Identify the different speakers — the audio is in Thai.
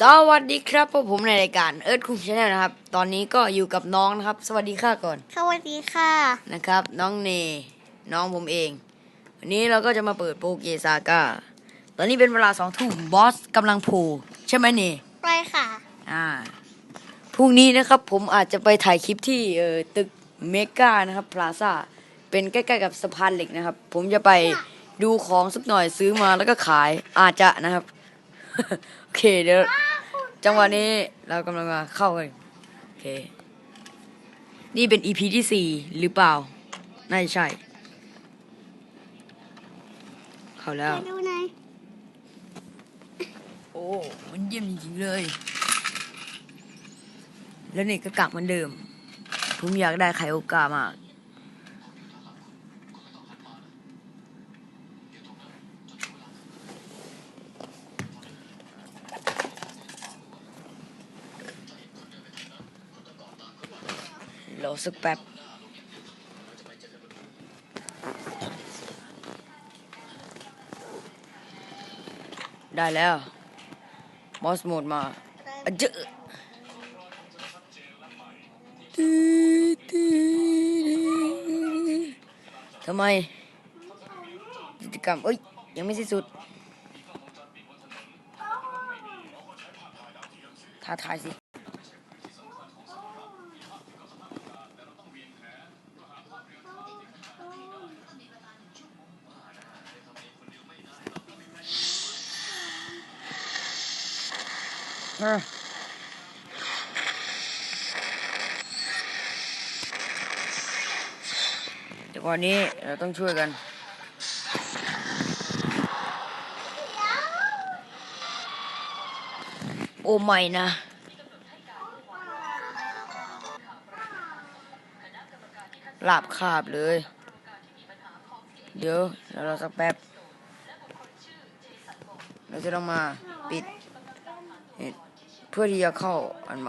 Speaker 1: สวัสดีครับพวกผมในรายการเอิร์ธคุงชาแนลนะครับ ตอนนี้ก็อยู่กับน้องนะครับ สวัสดีค่ะก่อน
Speaker 2: สวัสดีค่ะ
Speaker 1: นะครับ น้องเนน้องผมเอง วันนี้เราก็จะมาเปิดโปเกซาก้าตอนนี้เป็นเวลาสองทุ่มบอสกำลังโผล่ใช่ไหมเน
Speaker 2: ไปค่ะ
Speaker 1: อ่าพรุ่งนี้นะครับผมอาจจะไปถ่ายคลิปที่เอ่อตึกเมกานะครับพลาซ่าเป็นใกล้ๆกับสะพานเหล็กนะครับ ผมจะไปดูของสักหน่อยซื้อมาแล้วก็ขายอาจจะนะครับ โอเคเดี๋ยวจังหวะนี้เรากำลังมาเข้ากันโอเค นี่เป็น EP ที่สี่หรือเปล่า น่าจะใช่ เข้าแล้ว
Speaker 2: มาดูหน่อย
Speaker 1: โอ้ มันเยี่ยมจริงๆเลย แล้วนี่ก็กลับเหมือนเดิม ผมอยากได้ไข่โอกามาก รอสักแป๊บได้แล้วมอสโหมดมาอะเจอทำไมกิจกรรมเอ้ย ยังไม่สิ้นสุดท้าทายสิ เดี๋ยวก่อนนี้เราต้องช่วยกันโอ้ไม่นะ หลับคาบเลย เดี๋ยวเรารอสักแป๊บ เราจะต้องมาปิดเพื่อ ที่จะเข้าอันใหม่